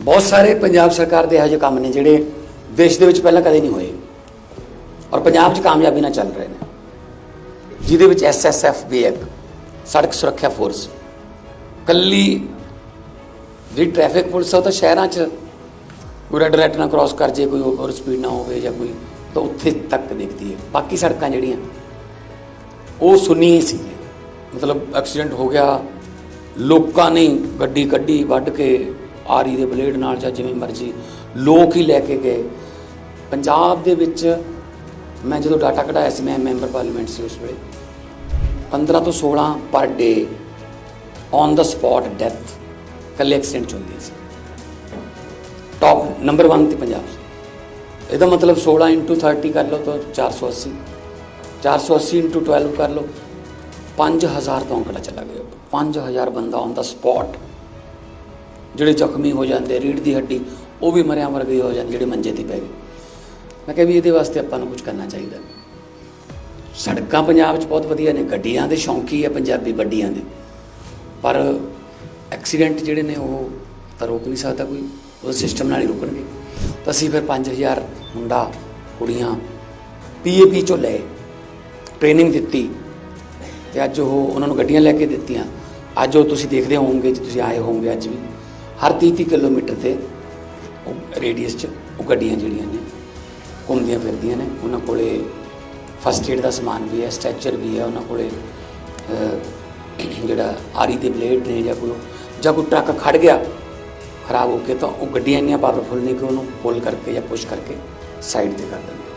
ਬਹੁਤ ਸਾਰੇ ਪੰਜਾਬ ਸਰਕਾਰ ਦੇ ਇਹੋ ਜਿਹੇ ਕੰਮ ਨੇ ਜਿਹੜੇ ਦੇਸ਼ ਦੇ ਵਿੱਚ ਪਹਿਲਾਂ ਕਦੇ ਨਹੀਂ ਹੋਏ। ਔਰ ਪੰਜਾਬ 'ਚ ਕਾਮਯਾਬੀ ਨਾਲ ਚੱਲ ਰਹੇ ਨੇ। ਜਿਹਦੇ ਵਿੱਚ ਐਸਐਸਐਫ ਵੀ ਹੈ ਇੱਕ ਸੜਕ ਸੁਰੱਖਿਆ ਫੋਰਸ, ਕੱਲੀ ਜਿਹੜੀ ਟ੍ਰੈਫਿਕ ਪੁਲਿਸ ਆ ਉਹ ਤਾਂ ਸ਼ਹਿਰਾਂ 'ਚ ਕੋਈ ਰੈੱਡ ਲਾਈਟ ਨਾ ਕ੍ਰਾਸ ਕਰ ਜੇ, ਕੋਈ ਓਵਰ ਸਪੀਡ ਨਾ ਹੋਵੇ ਜਾਂ ਕੋਈ, ਤਾਂ ਉੱਥੇ ਤੱਕ ਦੇਖਦੀ ਹੈ। ਬਾਕੀ ਸੜਕਾਂ ਜਿਹੜੀਆਂ, ਉਹ ਸੁੰਨੀ ਹੀ ਸੀ। ਮਤਲਬ ਐਕਸੀਡੈਂਟ ਹੋ ਗਿਆ, ਲੋਕਾਂ ਨੇ ਗੱਡੀ ਕੱਢੀ, ਵੱਢ ਕੇ ਆਰੀ ਦੇ ਬਲੇਡ ਨਾਲ ਜਾਂ ਜਿਵੇਂ ਮਰਜ਼ੀ ਲੋਕ ਹੀ ਲੈ ਕੇ ਗਏ। ਪੰਜਾਬ ਦੇ ਵਿੱਚ ਮੈਂ ਜਦੋਂ ਡਾਟਾ ਕਢਾਇਆ ਸੀ, ਮੈਂ ਮੈਂਬਰ ਪਾਰਲੀਮੈਂਟ ਸੀ ਉਸ ਵੇਲੇ। 15 ਤੋਂ 16 per day on the spot death ਕੱਲੇ ਐਕਸੀਡੈਂਟ 'ਚ ਹੁੰਦੀ ਸੀ। ਟੌਪ ਨੰਬਰ 1 ਤੇ ਪੰਜਾਬ ਇਹਦਾ ਮਤਲਬ 16 into 30 ਕਰ ਲਓ ਤਾਂ 480 480 into 12 ਕਰ ਲਓ। 5000 ਤੋਂ ਅੰਕੜਾ ਚਲਾ ਗਿਆ। 5000 ਬੰਦਾ ਔਨ ਦਾ ਸਪੌਟ ਜਿਹੜੇ ਜ਼ਖਮੀ ਹੋ ਜਾਂਦੇ ਰੀੜ ਦੀ ਹੱਡੀ, ਉਹ ਵੀ ਮਰਿਆ ਮਰ ਗਈ ਹੋ ਜਾਂਦੇ ਜਿਹੜੇ ਮੰਜੇ ਤੇ ਪੈ ਗਏ ਮੈਂ ਕਿਹਾ ਵੀ ਇਹਦੇ ਵਾਸਤੇ ਆਪਾਂ ਨੂੰ ਕੁਝ ਕਰਨਾ ਚਾਹੀਦਾ। ਸੜਕਾਂ ਪੰਜਾਬ 'ਚ ਬਹੁਤ ਵਧੀਆ ਨੇ, ਗੱਡੀਆਂ ਦੇ ਸ਼ੌਂਕੀ ਆ ਪੰਜਾਬੀ ਵੱਡੀਆਂ ਦੇ। ਪਰ ਐਕਸੀਡੈਂਟ ਜਿਹੜੇ ਨੇ ਉਹ ਤਾਂ ਰੋਕ ਨਹੀਂ ਸਕਦਾ ਕੋਈ, ਉਹ ਸਿਸਟਮ ਨਾਲ ਹੀ ਰੁਕਣਗੇ। ਤਾਂ ਅਸੀਂ ਫਿਰ 5000 ਮੁੰਡਾ, ਕੁੜੀਆਂ ਪੀਏਪੀ ਚੋਂ ਲਏ, ਟ੍ਰੇਨਿੰਗ ਦਿੱਤੀ ਤੇ ਅੱਜ ਉਹ ਉਹਨਾਂ ਨੂੰ ਗੱਡੀਆਂ ਲੈ ਕੇ ਦਿੱਤੀਆਂ। ਅੱਜ ਉਹ ਤੁਸੀਂ ਦੇਖਦੇ ਹੋਵੋਗੇ, ਜੇ ਤੁਸੀਂ ਆਏ ਹੋਵੋਗੇ ਅੱਜ ਵੀ। ਹਰ 30 30 ਕਿਲੋਮੀਟਰ ਤੇ ਉਹ ਰੇਡੀਅਸ 'ਚ ਉਹ ਗੱਡੀਆਂ ਜਿਹੜੀਆਂ ਨੇ, ਘੁੰਮਦੀਆਂ ਫਿਰਦੀਆਂ ਨੇ। ਉਹਨਾਂ ਕੋਲੇ ਫਸਟ ਏਡ ਦਾ ਸਮਾਨ ਵੀ ਹੈ ਸਟ੍ਰੈਚਰ ਵੀ ਹੈ, ਉਹਨਾਂ ਕੋਲੇ ਜਿਹੜਾ ਆਰੀ ਦੇ ਬਲੇਡ ਨੇ ਜਾਂ ਕੋਈ ਜਾਂ ਕੋਈ ਟਰੱਕ ਖੜ ਗਿਆ, ਖਰਾਬ ਹੋ ਕੇ ਤਾਂ ਉਹ ਗੱਡੀਆਂ ਇੰਨੀਆਂ ਪਾਵਰਫੁਲ ਨੇ ਕਿ ਉਹਨੂੰ ਪੁੱਲ ਕਰਕੇ ਜਾਂ ਪੁਸ਼ ਕਰਕੇ ਸਾਈਡ ਤੇ ਕਰ ਦਿੰਦੇ